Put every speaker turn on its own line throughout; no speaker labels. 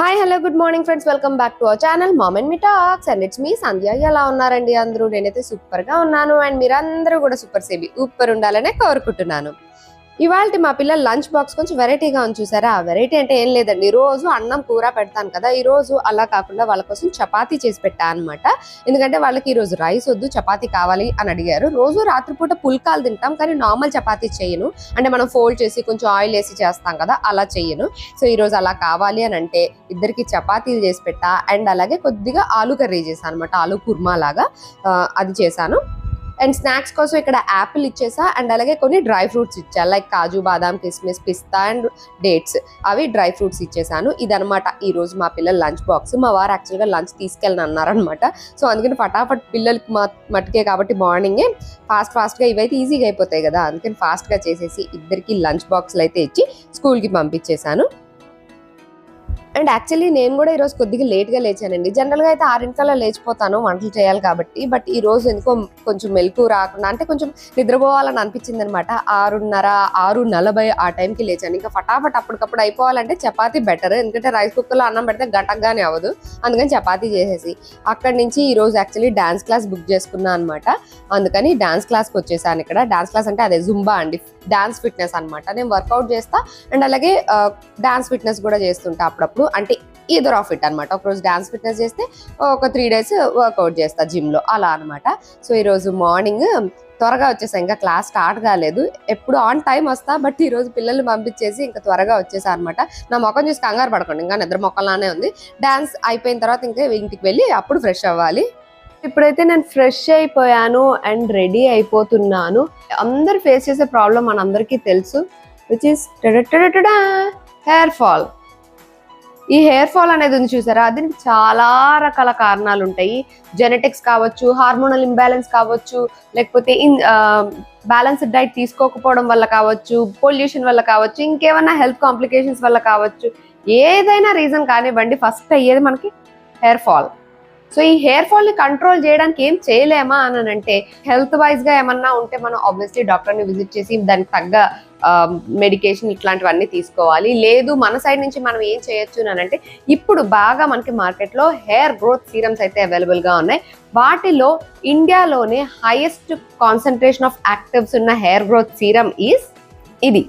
Hi hello good morning friends welcome back to our channel mom and me talks and it's me Sandhya ఎలా ఉన్నారండి అందరూ? నేనైతే సూపర్గా ఉన్నాను. అండ్ మీరందరూ కూడా సూపర్ సేబీ సూపర్ ఉండాలనే కోరుకుంటున్నాను. ఇవాళ మా పిల్లల లంచ్ బాక్స్ కొంచెం వెరైటీగా ఉంది చూసారా? వెరైటీ అంటే ఏం లేదండి. రోజు అన్నం కూర పెడతాను కదా. ఈ రోజు అలా కాకుండా వాళ్ళ కోసం చపాతీ చేసి పెట్టా అనమాట ఎందుకంటే వాళ్ళకి ఈ రోజు రైస్ వద్దు చపాతీ కావాలి అని అడిగారు. రోజు రాత్రిపూట పుల్కాలు తింటాం కానీ నార్మల్ చపాతీ చేయను. అంటే మనం ఫోల్డ్ చేసి కొంచెం ఆయిల్ వేసి చేస్తాం కదా అలా చేయను. సో ఈ రోజు అలా కావాలి అని అంటే ఇద్దరికి చపాతీలు చేసి పెట్టా. అండ్ అలాగే కొద్దిగా ఆలు కర్రీ చేశాను అనమాట ఆలు కుర్మా లాగా అది చేశాను. అండ్ స్నాక్స్ కోసం ఇక్కడ యాపిల్ ఇచ్చేసా అండ్ అలాగే కొన్ని డ్రై ఫ్రూట్స్ ఇచ్చా. లైక్ కాజు బాదాం కిస్మిస్ పిస్తా అండ్ డేట్స్. అవి డ్రై ఫ్రూట్స్ ఇచ్చేసాను. ఇదనమాట ఈరోజు మా పిల్లల లంచ్ బాక్స్. మా వారు యాక్చువల్గా లంచ్ తీసుకెళ్ళని అన్నారనమాట సో అందుకని ఫటాఫట్ పిల్లలకి మా మట్టుకే కాబట్టి మార్నింగే ఫాస్ట్ ఫాస్ట్గా ఇవైతే ఈజీగా అయిపోతాయి కదా. అందుకని ఫాస్ట్గా చేసేసి ఇద్దరికి లంచ్ బాక్స్లు అయితే ఇచ్చి స్కూల్కి పంపించేశాను అండ్ యాక్చువల్లీ నేను కూడా ఈరోజు కొద్దిగా లేట్గా లేచానండి. జనరల్గా అయితే ఆరింటికల్లా లేచిపోతాను వంటలు చేయాలి కాబట్టి. బట్ ఈ రోజు ఎందుకో కొంచెం మెలకు రాకుండా అంటే కొంచెం నిద్రపోవాలని అనిపించింది అనమాట ఆరున్నర ఆరు నలభై ఆ టైంకి లేచాను. ఇంకా ఫటాఫట్ అప్పటికప్పుడు అయిపోవాలంటే చపాతీ బెటర్ ఎందుకంటే రైస్ కుక్కర్లో అన్నం పెడితే గటగ్గానే అవ్వదు. అందుకని చపాతీ చేసేసి అక్కడి నుంచి ఈ రోజు యాక్చువల్లీ డాన్స్ క్లాస్ బుక్ చేసుకున్నా అనమాట. అందుకని డాన్స్ క్లాస్కి వచ్చేసాను ఇక్కడ. డాన్స్ క్లాస్ అంటే అదే జుంబా అండి. డాన్స్ ఫిట్నెస్ అనమాట. నేను వర్కౌట్ చేస్తా. అండ్ అలాగే డాన్స్ ఫిట్నెస్ కూడా చేస్తుంటా అప్పుడప్పుడు. అంటే ఈదర్ ఆఫ్ ఇట్ అనమాట ఒకరోజు డాన్స్ ఫిట్నెస్ చేస్తే ఒక త్రీ డేస్ వర్కౌట్ చేస్తా జిమ్లో. అలా అనమాట సో ఈరోజు మార్నింగ్ త్వరగా వచ్చేసా. ఇంకా క్లాస్ స్టార్ట్ కాలేదు. ఎప్పుడు ఆన్ టైం వస్తా బట్ ఈ రోజు పిల్లల్ని పంపించేసి ఇంకా త్వరగా వచ్చేసా అనమాట నా ముఖం చూసి కంగారు పడకండి. ఇంకా నిద్ర మొక్కలానే ఉంది. డాన్స్ అయిపోయిన తర్వాత ఇంకా ఇంటికి వెళ్ళి అప్పుడు ఫ్రెష్ అవ్వాలి. ఇప్పుడైతే నేను ఫ్రెష్ అయిపోయాను అండ్ రెడీ అయిపోతున్నాను. అందరు ఫేస్ చేసే ప్రాబ్లం మనందరికీ తెలుసు విచ్ ఇస్ హెయిర్ ఫాల్ ఈ హెయిర్ ఫాల్ అనేది ఉంది చూసారా? దీనికి చాలా రకాల కారణాలు ఉంటాయి. జెనెటిక్స్ కావచ్చు హార్మోనల్ ఇంబ్యాలెన్స్ కావచ్చు లేకపోతే ఇన్ బ్యాలెన్స్డ్ డైట్ తీసుకోకపోవడం వల్ల కావచ్చు పొల్యూషన్ వల్ల కావచ్చు ఇంకేమైనా హెల్త్ కాంప్లికేషన్స్ వల్ల కావచ్చు ఏదైనా రీజన్ కానివ్వండి ఫస్ట్ అయ్యేది మనకి హెయిర్ ఫాల్ సో ఈ హెయిర్ ఫాల్ని కంట్రోల్ చేయడానికి ఏం చేయలేమా అని అంటే హెల్త్ వైజ్గా ఏమన్నా ఉంటే మనం ఆబ్వియస్లీ డాక్టర్ని విజిట్ చేసి దానికి తగ్గ మెడికేషన్ ఇట్లాంటివన్నీ తీసుకోవాలి. లేదు మన సైడ్ నుంచి మనం ఏం చేయొచ్చు అని అంటే ఇప్పుడు బాగా మనకి మార్కెట్లో హెయిర్ గ్రోత్ సీరమ్స్ అయితే అవైలబుల్గా ఉన్నాయి. వాటిలో ఇండియాలోనే హైయెస్ట్ కాన్సన్ట్రేషన్ ఆఫ్ యాక్టివ్స్ ఉన్న హెయిర్ గ్రోత్ సీరమ్ ఈస్ ఇది.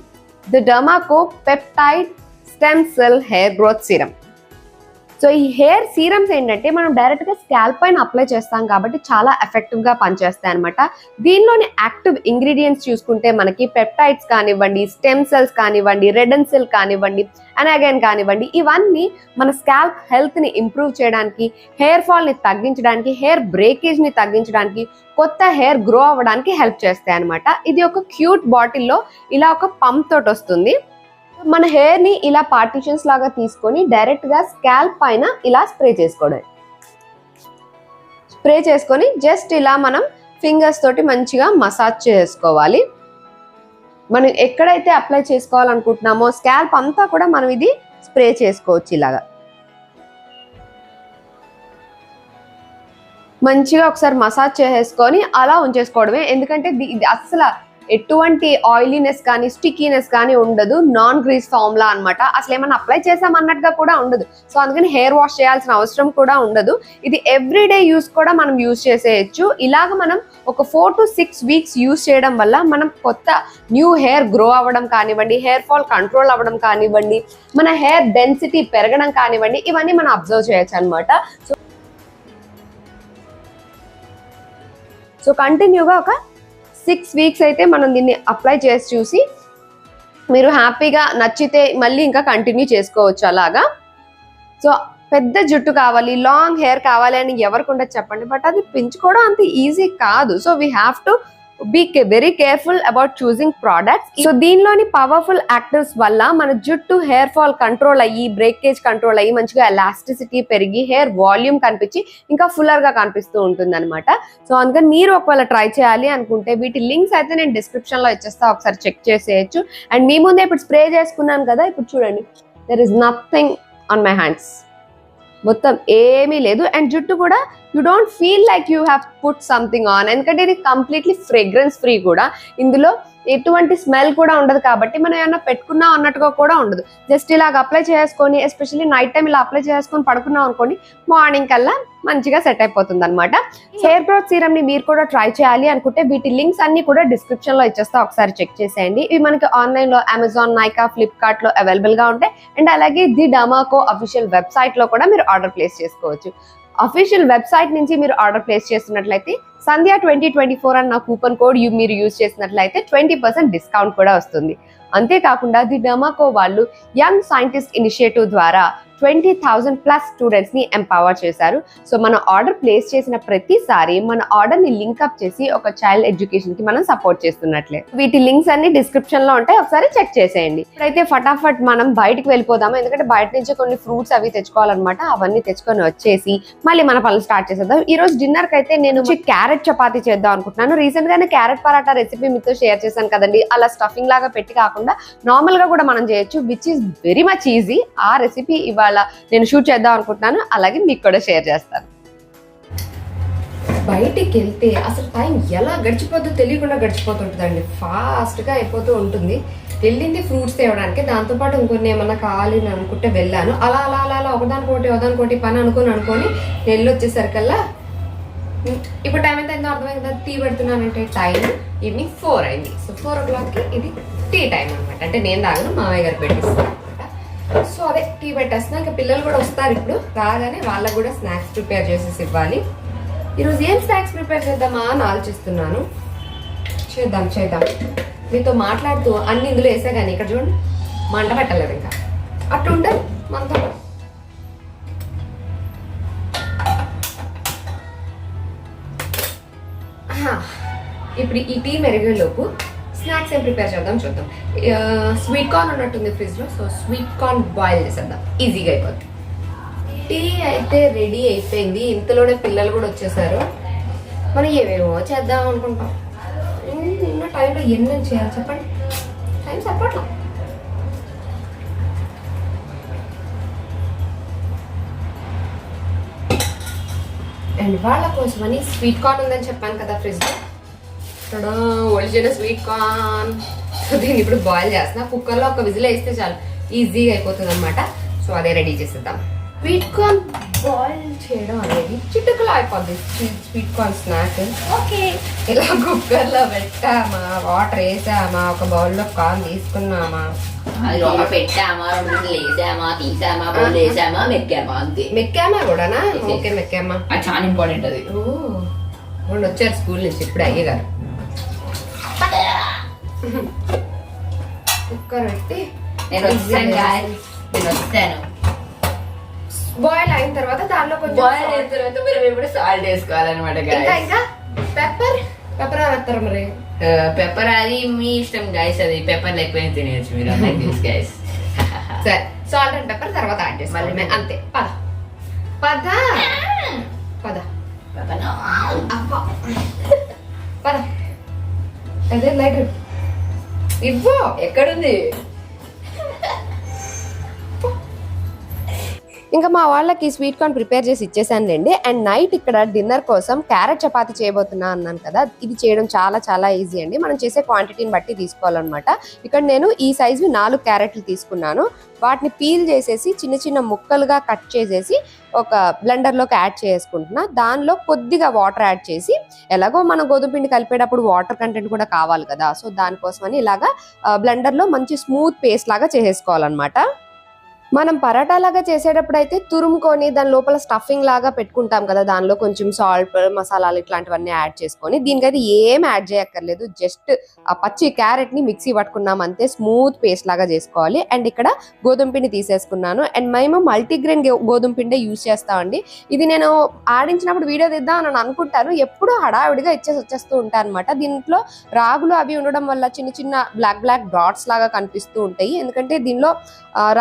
The Derma Co peptide stem cell hair growth serum so ఈ హెయిర్ సీరమ్స్ ఏంటంటే మనం డైరెక్ట్గా స్కాల్ప్ పైన అప్లై చేస్తాం కాబట్టి చాలా ఎఫెక్టివ్గా పనిచేస్తాయి అనమాట దీనిలోని యాక్టివ్ ఇంగ్రీడియంట్స్ చూసుకుంటే మనకి పెప్టైడ్స్ కానివ్వండి స్టెమ్ సెల్స్ కానివ్వండి రెడన్ సెల్ కానివ్వండి అనాగైన్ కానివ్వండి ఇవన్నీ మన స్కాల్ప్ హెల్త్ని ఇంప్రూవ్ చేయడానికి హెయిర్ ఫాల్ని తగ్గించడానికి హెయిర్ బ్రేకేజ్ని తగ్గించడానికి కొత్త హెయిర్ గ్రో అవ్వడానికి హెల్ప్ చేస్తాయి అనమాట ఇది ఒక క్యూట్ బాటిల్లో ఇలా ఒక పంప్ తోటి వస్తుంది. మన హెయిర్ని ఇలా పార్టిషన్స్ లాగా తీసుకొని డైరెక్ట్గా స్కాల్ప్ పైన ఇలా స్ప్రే చేసుకోవడం. స్ప్రే చేసుకొని జస్ట్ ఇలా మనం ఫింగర్స్ తోటి మంచిగా మసాజ్ చేసుకోవాలి. మనం ఎక్కడైతే అప్లై చేసుకోవాలనుకుంటున్నామో స్కాల్ప్ అంతా కూడా మనం ఇది స్ప్రే చేసుకోవచ్చు ఇలాగా. మంచిగా ఒకసారి మసాజ్ చేసేసుకొని అలా ఉంచేసుకోవడమే. ఎందుకంటే ఇది అస్సలు ఎటువంటి ఆయిలీనెస్ కానీ స్టికీనెస్ కానీ ఉండదు. నాన్ గ్రీస్ ఫామ్లా అన్నమాట. అసలు ఏమైనా అప్లై చేసామన్నట్టుగా కూడా ఉండదు. సో అందుకని హెయిర్ వాష్ చేయాల్సిన అవసరం కూడా ఉండదు. ఇది ఎవ్రీడే యూస్ కూడా మనం యూస్ చేసేయచ్చు. ఇలాగ మనం ఒక four to six weeks use చేయడం వల్ల మనం కొత్త న్యూ హెయిర్ గ్రో అవ్వడం కానివ్వండి హెయిర్ ఫాల్ కంట్రోల్ అవ్వడం కానివ్వండి మన హెయిర్ డెన్సిటీ పెరగడం కానివ్వండి ఇవన్నీ మనం అబ్జర్వ్ చేయొచ్చు అనమాట సో సో కంటిన్యూగా ఒక సిక్స్ వీక్స్ అయితే మనం దీన్ని అప్లై చేసి చూసి మీరు హ్యాపీగా నచ్చితే మళ్ళీ ఇంకా కంటిన్యూ చేసుకోవచ్చు అలాగా. సో పెద్ద జుట్టు కావాలి లాంగ్ హెయిర్ కావాలి అని ఎవరికి ఉండదు చెప్పండి బట్ అది పెంచుకోవడం అంత ఈజీ కాదు. So we have to be very careful about choosing products so దీనిలోని పవర్ఫుల్ యాక్టివ్స్ వల్ల మన జుట్టు హెయిర్ ఫాల్ కంట్రోల్ అయ్యి బ్రేకేజ్ కంట్రోల్ అయ్యి మంచిగా ఎలాస్టిసిటీ పెరిగి హెయిర్ వాల్యూమ్ కనిపించి ఇంకా ఫుల్లర్గా కనిపిస్తూ ఉంటుంది అనమాట సో అందుకని మీరు ఒకవేళ ట్రై చేయాలి అనుకుంటే వీటి లింక్స్ అయితే నేను డిస్క్రిప్షన్లో ఇచ్చేస్తా. ఒకసారి చెక్ చేసేయచ్చు. అండ్ మీ ముందే ఇప్పుడు స్ప్రే చేసుకున్నాను కదా ఇప్పుడు చూడండి. There is nothing on my hands మొత్తం ఏమీ లేదు. అండ్ జుట్టు కూడా you don't feel like you have put something on ఎందుకంటే ఇది కంప్లీట్లీ ఫ్రేగ్రెన్స్ ఫ్రీ కూడా. ఇందులో ఎటువంటి స్మెల్ కూడా ఉండదు కాబట్టి మనం ఏమన్నా పెట్టుకున్నాం అన్నట్టుగా కూడా ఉండదు. జస్ట్ ఇలాగ అప్లై చేసుకొని ఎస్పెషల్లీ నైట్ టైం ఇలా అప్లై చేసుకొని పడుకున్నాం అనుకోండి మార్నింగ్ కల్లా మంచిగా సెట్ అయిపోతుంది అనమాట హెయిర్ గ్రోత్ సీరమ్ని మీరు కూడా ట్రై చేయాలి అనుకుంటే వీటి లింక్స్ అన్ని కూడా డిస్క్రిప్షన్లో ఇచ్చేస్తా. ఒకసారి చెక్ చేసేయండి. ఇవి మనకి ఆన్లైన్లో అమెజాన్ నైకా ఫ్లిప్కార్ట్లో అవైలబుల్గా ఉంటాయి. అండ్ అలాగే ది డమాకో అఫీషియల్ వెబ్సైట్లో కూడా మీరు ఆర్డర్ ప్లేస్ చేసుకోవచ్చు. అఫీషియల్ వెబ్సైట్ నుంచి మీరు ఆర్డర్ ప్లేస్ చేస్తున్నట్లయితే సంధ్యా ట్వంటీ ట్వంటీ ఫోర్ అన్న కూపన్ కోడ్ మీరు యూజ్ చేసినట్లయితే ట్వంటీ పర్సెంట్ డిస్కౌంట్ కూడా వస్తుంది. అంతేకాకుండా ది డమాకో వాళ్ళు యంగ్ సైంటిస్ట్ ఇనిషియేటివ్ ద్వారా ట్వంటీ థౌజండ్ ప్లస్ స్టూడెంట్స్ని ఎంపవర్ చేశారు. సో మన ఆర్డర్ ప్లేస్ చేసిన ప్రతిసారి మన ఆర్డర్ని లింక్ అప్ చేసి ఒక చైల్డ్ ఎడ్యుకేషన్కి మనం సపోర్ట్ చేస్తున్నట్లే. వీటి లింక్స్ అన్ని డిస్క్రిప్షన్లో ఉంటాయి. ఒకసారి చెక్ చేసేయండి. ఇప్పుడైతే ఫటాఫట్ మనం బయటకు వెళ్ళిపోదాము? ఎందుకంటే బయట నుంచి కొన్ని ఫ్రూట్స్ అవి తెచ్చుకోవాలన్నమాట. అవన్నీ తెచ్చుకొని వచ్చేసి మళ్ళీ మన పనులు స్టార్ట్ చేసేద్దాం. ఈ రోజు డిన్నర్కి అయితే నేను క్యారెట్ చపాతి చేద్దాం అనుకుంటున్నాను. రీసెంట్ గానే క్యారెట్ పరాటా రెసిపీ మీతో షేర్ చేశాను కదండి. అలా స్టఫింగ్ లాగా పెట్టి కాకుండా నార్మల్గా కూడా మనం చేయొచ్చు which is very much easy ఆ రెసిపీ ఇవాళ నేను షూట్ చేద్దాం అనుకుంటున్నాను అలాగే మీకు కూడా షేర్ చేస్తాను. బయటికి వెళ్తే అసలు టైం ఎలా గడిచిపోతుందో తెలియకుండా గడిచిపోతుంటుందండి. ఫాస్ట్గా అయిపోతూ ఉంటుంది. వెళ్ళింది ఫ్రూట్స్ తేవడానికి. దాంతోపాటు ఇంకొన్ని ఏమన్నా కావాలి అని అనుకుంటే వెళ్ళాను. అలా అలా అలా అలా ఒకదానికోటి ఒకదానికోటి పని అనుకుని అనుకొని వెళ్ళి వచ్చేసరికల్లా ఇప్పుడు టైం ఎంత ఎంతో అర్థమైంది? కదా టీ పెడుతున్నానంటే టైం ఈవినింగ్ ఫోర్ అయింది. సో ఫోర్ ఓ క్లాక్కి ఇది టీ టైం అనమాట అంటే నేను తాగను మామయ్య గారు పెట్టిస్తాను సో అదే టీ పెట్టేస్తున్నా. ఇంకా పిల్లలు కూడా వస్తారు ఇప్పుడు. రాగానే వాళ్ళకు కూడా స్నాక్స్ ప్రిపేర్ చేసేసి ఇవ్వాలి. ఈరోజు ఏం స్నాక్స్ ప్రిపేర్ చేద్దామా అని ఆలోచిస్తున్నాను. చేద్దాం చేద్దాం. మీతో మాట్లాడుతూ అన్ని ఇందులో వేసా కానీ ఇక్కడ చూడండి. మంట పెట్టలేదు ఇంకా. అట్లా ఉండాలి మనతో ఇప్పుడు ఈ టీ మెరిగేలోపు స్నాక్స్ ఏం ప్రిపేర్ చేద్దాం చూద్దాం. స్వీట్ కార్న్ ఉన్నట్టుంది ఫ్రిడ్జ్లో సో స్వీట్ కార్న్ బాయిల్ చేసేద్దాం. ఈజీగా అయిపోతుంది టీ అయితే రెడీ అయిపోయింది. ఇంతలోనే పిల్లలు కూడా వచ్చేసారు. మనం ఏమేమో చేద్దాం అనుకుంటాం. ఉమ్, ఉన్న టైంలో ఎన్ని చేయాలి చెప్పండి. టైం చెప్పట్లా. అండ్ వాళ్ళ కోసమని స్వీట్ కార్న్ ఉందని చెప్పాను కదా ఫ్రిడ్జ్లో ఒలిచిన స్వీట్ కార్న్ సో దీన్ని ఇప్పుడు బాయిల్ చేస్తున్నా. కుక్కర్లో ఒక విజిల్ వేస్తే చాలు. ఈజీగా అయిపోతుంది అనమాట సో అదే రెడీ చేసేద్దాం. స్వీట్ కార్న్ బాయిల్ చేయడం అనేది చిటుకులో అయిపోద్ది. Sweet corn snack okay. ఇలా కుక్కర్లో పెట్టామా? వాటర్ వేసామా? ఒక బౌల్లో కార్న్ తీసుకున్నామా?
అది పెట్టామా? తీసామా? బౌల్ వేసామా? మెక్కామా? అంతే.
మెక్కామా కూడానా? ఓకే మెక్కామా.
చాలా ఇంపార్టెంట్ అది.
వచ్చారు స్కూల్ నుంచి ఇప్పుడు అయ్యగారు. కుక్కర్ పెట్టి
నేను guys. నేను వస్తాను.
బాయిల్ అయిన తర్వాత దానిలో కొంచెం
బాయిల్. అయిన తర్వాత మీరు ఎప్పుడు సాల్ట్ వేసుకోవాలన్నమాట
ఇంకా ఇంకా పెప్పర్ పెప్పర్ వేస్తారు మరి.
పెప్పర్ అది మీ ఇష్టం గైస్ అది పెప్పర్ ఎక్కువ తినేయచ్చు మీరు. తెలుసు గైస్
సరే సాల్ట్ అండ్ పెప్పర్ తర్వాత యాడ్ చేసుకోవాలి. అంతే. పద. పద. పద. అబ్బా. పద. అదే లైట్ ఇవ్వు.
ఎక్కడుంది?
ఇంకా మా వాళ్ళకి స్వీట్ కార్న్ ప్రిపేర్ చేసి ఇచ్చేసానులేండి. అండ్ నైట్ ఇక్కడ డిన్నర్ కోసం క్యారెట్ చపాతి చేయబోతున్నా అన్నాను కదా ఇది చేయడం చాలా చాలా ఈజీ అండి. మనం చేసే క్వాంటిటీని బట్టి తీసుకోవాలన్నమాట. ఇక్కడ నేను ఈ సైజు నాలుగు క్యారెట్లు తీసుకున్నాను. వాటిని పీల్ చేసేసి చిన్న చిన్న ముక్కలుగా కట్ చేసేసి ఒక బ్లెండర్లోకి యాడ్ చేసుకుంటున్నా. దానిలో కొద్దిగా వాటర్ యాడ్ చేసి ఎలాగో మనం గోధుమ పిండి కలిపేటప్పుడు వాటర్ కంటెంట్ కూడా కావాలి కదా. సో దానికోసమని ఇలాగా బ్లెండర్లో మంచి స్మూత్ పేస్ట్ లాగా చేసేసుకోవాలన్నమాట. మనం పరాటా లాగా చేసేటప్పుడు అయితే తురుముకొని దాని లోపల స్టఫింగ్ లాగా పెట్టుకుంటాం కదా దానిలో కొంచెం సాల్ట్ మసాలాలు ఇట్లాంటివన్నీ యాడ్ చేసుకొని దీనికైతే ఏం యాడ్ చేయక్కర్లేదు జస్ట్ ఆ పచ్చి క్యారెట్ని మిక్సీ పట్టుకున్నాం అంతే స్మూత్ పేస్ట్ లాగా చేసుకోవాలి. అండ్ ఇక్కడ గోధుమ పిండి తీసేసుకున్నాను. అండ్ మేము మల్టీగ్రెయిన్ గోధుమ పిండి యూస్ చేస్తామండి ఇది నేను ఆడించినప్పుడు వీడియో తీద్దాం అని అనుకుంటాను. ఎప్పుడూ హడావిడిగా ఇచ్చేసి వచ్చేస్తూ ఉంటాను అనమాట దీంట్లో రాగులు అవి ఉండడం వల్ల చిన్న చిన్న బ్లాక్ బ్లాక్ డాట్స్ లాగా కనిపిస్తూ ఉంటాయి. ఎందుకంటే దీనిలో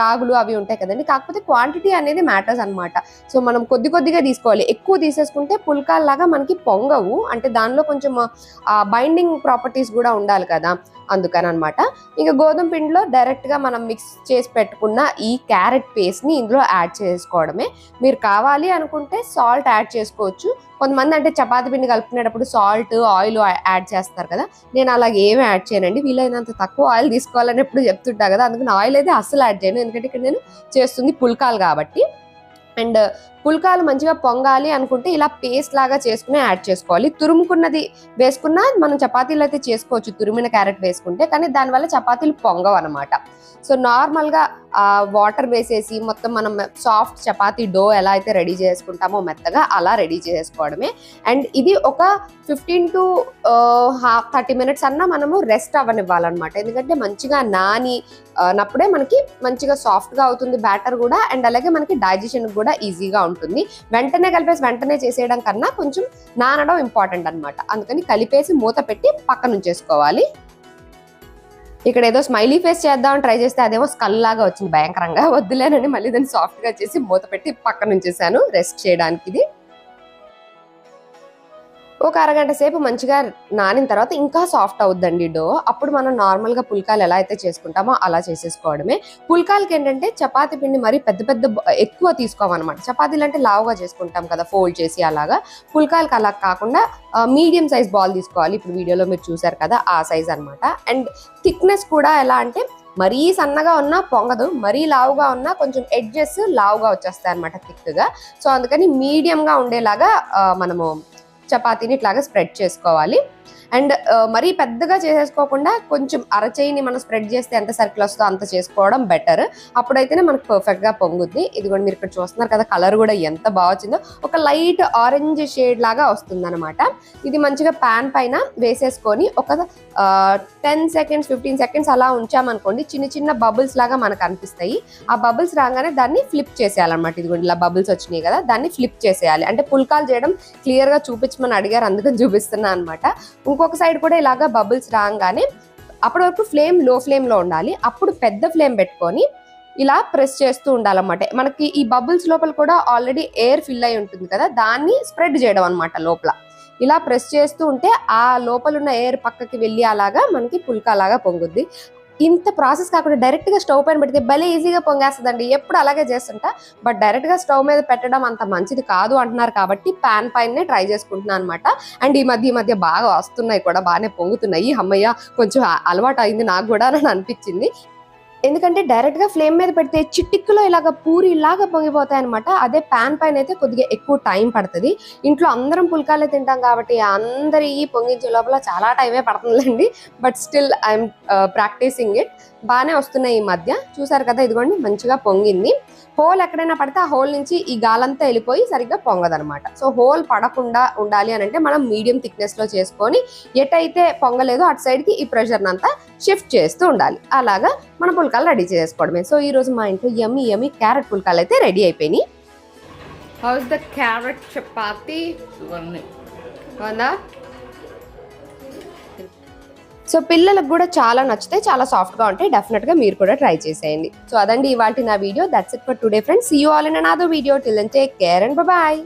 రాగులు అవి ఉంటాయి కదండి. కాకపోతే క్వాంటిటీ అనేది మ్యాటర్స్ అన్నమాట. సో మనం కొద్ది కొద్దిగా తీసుకోవాలి. ఎక్కువ తీసేసుకుంటే పుల్కాల్లాగా మనకి పొంగవు. అంటే దానిలో కొంచెం బైండింగ్ ప్రాపర్టీస్ కూడా ఉండాలి కదా. అందుకని అనమాట ఇంకా గోధుమ పిండిలో డైరెక్ట్గా మనం మిక్స్ చేసి పెట్టుకున్న ఈ క్యారెట్ పేస్ట్ని ఇందులో యాడ్ చేసుకోవడమే. మీరు కావాలి అనుకుంటే సాల్ట్ యాడ్ చేసుకోవచ్చు. కొంతమంది అంటే చపాతి పిండి కలుపుకునేటప్పుడు సాల్ట్ ఆయిల్ యాడ్ చేస్తారు కదా. నేను అలాగే ఏమి యాడ్ చేయనండి. వీలైనంత తక్కువ ఆయిల్ తీసుకోవాలని ఎప్పుడు చెప్తుంటా కదా. అందుకని ఆయిల్ అయితే అస్సలు యాడ్ చేయను. ఎందుకంటే ఇక్కడ నేను చేస్తుంది పుల్కాలు కాబట్టి. అండ్ పుల్కాలు మంచిగా పొంగాలి అనుకుంటే ఇలా పేస్ట్ లాగా చేసుకుని యాడ్ చేసుకోవాలి. తురుముకున్నది వేసుకున్నా మనం చపాతీలు అయితే చేసుకోవచ్చు. తురిమిన క్యారెట్ వేసుకుంటే కానీ దానివల్ల చపాతీలు పొంగవు అనమాట సో నార్మల్గా వాటర్ వేసేసి మొత్తం మనం సాఫ్ట్ చపాతీ డో ఎలా అయితే రెడీ చేసుకుంటామో మెత్తగా అలా రెడీ చేసుకోవడమే. అండ్ ఇది ఒక fifteen to half thirty minutes అన్నా మనము రెస్ట్ అవ్వనివ్వాలన్నమాట. ఎందుకంటే మంచిగా నాని నప్పుడే మనకి మంచిగా సాఫ్ట్గా అవుతుంది బ్యాటర్ కూడా. అండ్ అలాగే మనకి డైజెషన్ కూడా ఈజీగా ఉంటుంది. వెంటనే కలిపేసి వెంటనే చేసేయడం కన్నా కొంచెం నానడం ఇంపార్టెంట్ అనమాట అందుకని కలిపేసి మూత పెట్టి పక్కన ఉంచేసుకోవాలి. ఇక్కడ ఏదో స్మైలీ ఫేస్ చేద్దామని ట్రై చేస్తే అదేమో స్కల్ లాగా వచ్చింది. భయంకరంగా. వద్దులేనని మళ్ళీ దాన్ని సాఫ్ట్గా చేసి మూత పెట్టి పక్కన ఉంచేసాను. రెస్ట్ చేయడానికి ఇది. ఒక అరగంట సేపు మంచిగా నానిన తర్వాత ఇంకా సాఫ్ట్ అవుద్దండి డో. అప్పుడు మనం నార్మల్గా పుల్కాలు ఎలా అయితే చేసుకుంటామో అలా చేసేసుకోవడమే. పుల్కాలకి ఏంటంటే చపాతి పిండి మరి పెద్ద పెద్ద ఎక్కువ తీసుకోమన్నమాట చపాతీలు అంటే లావుగా చేసుకుంటాం కదా ఫోల్డ్ చేసి అలాగా. పుల్కాలకి అలా కాకుండా మీడియం సైజ్ బాల్ తీసుకోవాలి. ఇప్పుడు వీడియోలో మీరు చూసారు కదా ఆ సైజ్ అనమాట అండ్ థిక్నెస్ కూడా ఎలా అంటే మరీ సన్నగా ఉన్నా పొంగదు. మరీ లావుగా ఉన్నా కొంచెం ఎడ్జెస్ లావుగా వచ్చేస్తాయి అనమాట థిక్గా. సో అందుకని మీడియంగా ఉండేలాగా మనము చపాతీని ఇట్లాగా స్ప్రెడ్ చేసుకోవాలి. అండ్ మరీ పెద్దగా చేసేసుకోకుండా కొంచెం అరచేయిని మనం స్ప్రెడ్ చేస్తే ఎంత సర్కిల్ వస్తుందో అంత చేసుకోవడం బెటర్. అప్పుడైతేనే మనకు పర్ఫెక్ట్గా గా పొంగుద్ది. ఇది కూడా మీరు ఇక్కడ చూస్తున్నారు కదా కలర్ కూడా ఎంత బాగా వచ్చిందో. ఒక లైట్ ఆరెంజ్ షేడ్ లాగా వస్తుందన్నమాట. ఇది మంచిగా పాన్ పైన వేసేసుకొని ఒక టెన్ సెకండ్స్ ఫిఫ్టీన్ సెకండ్స్ అలా ఉంచామనుకోండి చిన్న చిన్న బబుల్స్ లాగా మనకు అనిపిస్తాయి. ఆ బబుల్స్ రాగానే దాన్ని ఫ్లిప్ చేసేయాలన్నమాట. ఇది కూడా ఇలా బబుల్స్ వచ్చినాయి కదా దాన్ని ఫ్లిప్ చేసేయాలి. అంటే పుల్కాలు చేయడం క్లియర్గా చూపించమని అడిగారు అందుకని చూపిస్తున్నా అనమాట ఇంకొక సైడ్ కూడా ఇలాగా బబుల్స్ రాగానే అప్పటి వరకు ఫ్లేమ్లో ఫ్లేమ్లో ఉండాలి. అప్పుడు పెద్ద ఫ్లేమ్ పెట్టుకొని ఇలా ప్రెస్ చేస్తూ ఉండాలన్నమాట. మనకి ఈ బబుల్స్ లోపల కూడా ఆల్రెడీ ఎయిర్ ఫిల్ అయి ఉంటుంది కదా దాన్ని స్ప్రెడ్ చేయడం అనమాట లోపల. ఇలా ప్రెస్ చేస్తూ ఉంటే ఆ లోపల ఉన్న ఎయిర్ పక్కకి వెళ్ళి అలాగా మనకి పుల్కా లాగా పొంగుద్ది. ఇంత ప్రాసెస్ కాకుండా డైరెక్ట్గా స్టవ్ పైన పెడితే భలే ఈజీగా పొంగేస్తుందండి. ఎప్పుడు అలాగే చేస్తుంటా బట్ డైరెక్ట్గా స్టవ్ మీద పెట్టడం అంత మంచిది కాదు అంటున్నారు కాబట్టి పాన్ పైనే ట్రై చేసుకుంటున్నాను అనమాట అండ్ ఈ మధ్య ఈ మధ్య బాగా వస్తున్నాయి కూడా బాగానే పొంగుతున్నాయి. అమ్మయ్య కొంచెం అలవాటు అయింది నాకు కూడా అని అనిపించింది. ఎందుకంటే డైరెక్ట్గా ఫ్లేమ్ మీద పెడితే చిటిక్కులో ఇలాగ పూరి లాగా పొంగిపోతాయి అనమాట అదే పాన్ పైన అయితే కొద్దిగా ఎక్కువ టైం పడుతుంది. ఇంట్లో అందరం పుల్కాలే తింటాం కాబట్టి అందరి పొంగించే లోపల చాలా టైమే పడుతుందండి. But still I'm practising it బాగానే వస్తున్నాయి ఈ మధ్య. చూసారు కదా ఇదిగోండి మంచిగా పొంగింది. హోల్ ఎక్కడైనా పడితే ఆ హోల్ నుంచి ఈ గాలంతా వెళ్ళిపోయి సరిగ్గా పొంగదనమాట సో హోల్ పడకుండా ఉండాలి అని అంటే మనం మీడియం థిక్నెస్లో చేసుకొని ఎటైతే పొంగలేదో అటు సైడ్కి ఈ ప్రెషర్నంతా షిఫ్ట్ చేస్తూ ఉండాలి. అలాగా మన పుల్కాలు రెడీ చేసుకోవడమే. సో ఈ రోజు మా ఇంట్లో యమ్మి యమ్మి క్యారెట్ పుల్కాలు అయితే రెడీ అయిపోయినాయి. How's the carrot chapati so పిల్లలకు కూడా చాలా నచ్చితే చాలా సాఫ్ట్గా ఉంటాయి. డెఫినెట్గా మీరు కూడా ట్రై చేసేయండి. సో అదండి ఇవాళ నా video. That's it for today friends see you all in another video till take care and bye